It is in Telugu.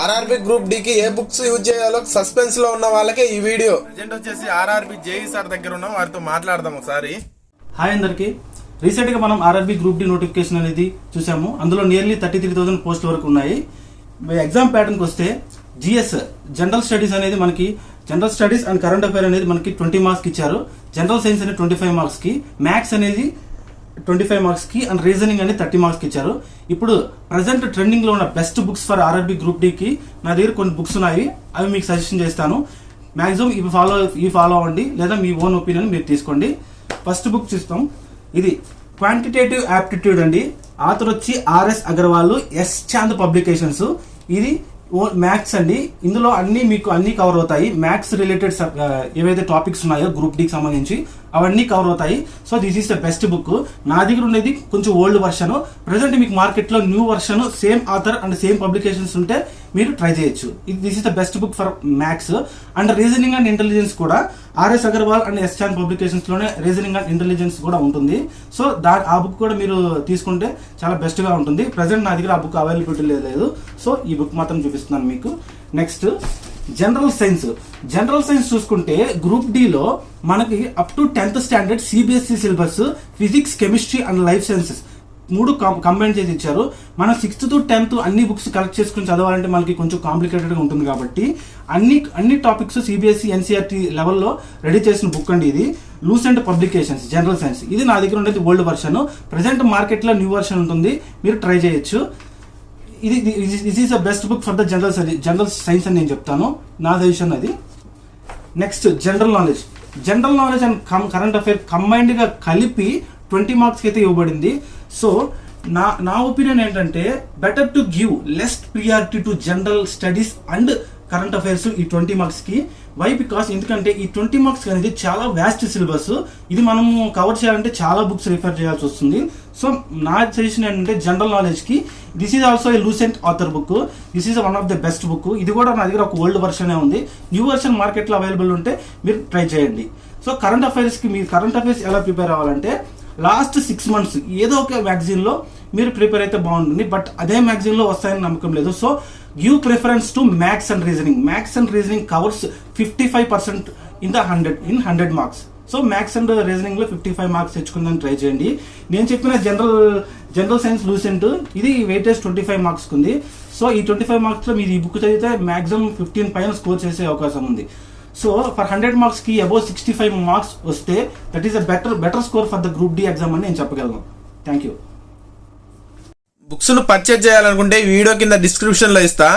ఆర్ఆర్బి గ్రూప్ డి కి ఏ బుక్స్ యూజ్ చేయాలో సస్పెన్స్లో ఉన్న వాళ్ళకే ఈ వీడియో. ప్రజెంట్ వచ్చేసి ఆర్ఆర్బి జేఈ సార్ దగ్గర ఉన్నాం వారితో మాట్లాడదాం ఒకసారి. హాయ్ అందరికి. రీసెంట్గా మనం ఆర్ఆర్బీ గ్రూప్ డి నోటిఫికేషన్ అనేది చూసాము. అందులో nearly thirty three thousand post వరకు ఉన్నాయి. ఎగ్జామ్ ప్యాటర్న్కి వస్తే జిఎస్ జనరల్ స్టడీస్ అనేది మనకి general studies and current affair అనేది మనకి ట్వంటీ మార్క్స్కి ఇచ్చారు. జనరల్ సైన్స్ అనేది ట్వంటీ ఫైవ్ మార్క్స్కి మ్యాథ్స్ అనేది ట్వంటీ ఫైవ్ మార్క్స్కి అండ్ రీజనింగ్ అని థర్టీ మార్క్స్కి ఇచ్చారు. ఇప్పుడు ప్రజెంట్ ట్రెండింగ్లో ఉన్న best books for RRB group డీకి నా దగ్గర కొన్ని బుక్స్ ఉన్నాయి. అవి మీకు సజెషన్ చేస్తాను. మ్యాక్సిమం ఇవి ఫాలో ఇవి ఫాలో అవ్వండి. లేదా మీ ఓన్ ఒపీనియన్ మీరు తీసుకోండి. ఫస్ట్ బుక్ చూస్తాం. ఇది క్వాంటిటేటివ్ యాప్టిట్యూడ్ అండి. ఆథర్ వచ్చి R S Agarwal S Chand publications. ఇది మ్యాథ్స్ అండి. ఇందులో అన్ని మీకు అన్ని కవర్ అవుతాయి. మ్యాథ్స్ రిలేటెడ్ ఏవైతే టాపిక్స్ ఉన్నాయో గ్రూప్ డికి సంబంధించి అవన్నీ కవర్ అవుతాయి. So this is the best book నా దగ్గర ఉండేది కొంచెం ఓల్డ్ వర్షన్ ప్రజెంట్ మీకు మార్కెట్లో new version same author and same publications ఉంటే మీరు ట్రై చేయొచ్చు. ఇది this is the best book for maths and reasoning and intelligence కూడా R S Agarwal and S Chand పబ్లికేషన్స్లోనే reasoning and intelligence కూడా ఉంటుంది. సో దా ఆ బుక్ కూడా మీరు తీసుకుంటే చాలా బెస్ట్గా ఉంటుంది. ప్రజెంట్ నా దగ్గర ఆ బుక్ అవైలబిలిటీ లేదు సో ఈ బుక్ మాత్రం చూపిస్తున్నాను మీకు. Next general science general science చూసుకుంటే గ్రూప్ డిలో మనకి up to tenth standard CBSE syllabus physics chemistry and life sciences మూడు కంబైన్ చేసి ఇచ్చారు. మనం సిక్స్త్ టు టెన్త్ అన్ని బుక్స్ కలెక్ట్ చేసుకుని చదవాలంటే మనకి కొంచెం కాంప్లికేటెడ్గా ఉంటుంది కాబట్టి అన్ని అన్ని టాపిక్స్ సిబిఎస్ఈ ఎన్సీఆర్టీ లెవెల్లో రెడీ చేసిన బుక్ అండి ఇది. లూసెంట్ పబ్లికేషన్స్ జనరల్ సైన్స్ ఇది నా దగ్గర ఉండేది ఓల్డ్ వర్షన్ ప్రజెంట్ మార్కెట్లో న్యూ వర్షన్ ఉంటుంది. మీరు ట్రై చేయొచ్చు. ఇది this is the best book for the general general science అని నేను చెప్తాను. నా సజెషన్ అది. Next general knowledge general knowledge and current affair కంబైన్డ్గా కలిపి ట్వంటీ మార్క్స్కి అయితే ఇవ్వబడింది. సో నా నా ఒపీనియన్ ఏంటంటే better to give less priority to general studies and current affairs ఈ ట్వంటీ మార్క్స్కి వై బికాస్ ఎందుకంటే ఈ ట్వంటీ మార్క్స్ అనేది చాలా వ్యాస్ట్ సిలబస్ ఇది మనము కవర్ చేయాలంటే చాలా బుక్స్ రిఫర్ చేయాల్సి వస్తుంది. సో నా సజెషన్ ఏంటంటే general నాలెడ్జ్కి this is also a Lucent author book this is one of the best book ఇది కూడా నా దగ్గర ఒక ఓల్డ్ వర్షనే ఉంది. న్యూ వర్షన్ మార్కెట్లో అవైలబుల్ ఉంటే మీరు ట్రై చేయండి. సో కరెంట్ అఫైర్స్కి మీరు కరెంట్ అఫైర్స్ ఎలా ప్రిపేర్ అవ్వాలంటే లాస్ట్ సిక్స్ మంత్స్ ఏదో ఒక మ్యాగజైన్లో మీరు ప్రిపేర్ అయితే బాగుంటుంది బట్ అదే మ్యాగజైన్లో వస్తాయని నమ్మకం లేదు. So give preference to maths and reasoning maths and reasoning covers fifty five percent in the hundred in hundred marks so maths and రీజనింగ్లో fifty five marks తెచ్చుకుందని ట్రై చేయండి. నేను చెప్పిన జనరల్ జనరల్ సైన్స్ లూసెంట్ ఇది వెయిటేజ్ ట్వంటీ ఫైవ్ మార్క్స్ ఉంది సో ఈ ట్వంటీ ఫైవ్ మార్క్స్లో మీరు ఈ బుక్ చదివితే మ్యాక్సిమం ఫిఫ్టీన్ పైన స్కోర్ చేసే అవకాశం ఉంది. సో ఫర్ హండ్రెడ్ మార్క్స్కి అబౌవ్ సిక్స్టీ ఫైవ్ మార్క్స్ వస్తే that is a better better score for the group D exam అని నేను చెప్పగలను. థ్యాంక్ యూ బుక్స్ను పర్చేజ్ చేయాలనుకుంటే వీడియో కింద డిస్క్రిప్షన్లో ఇస్తా.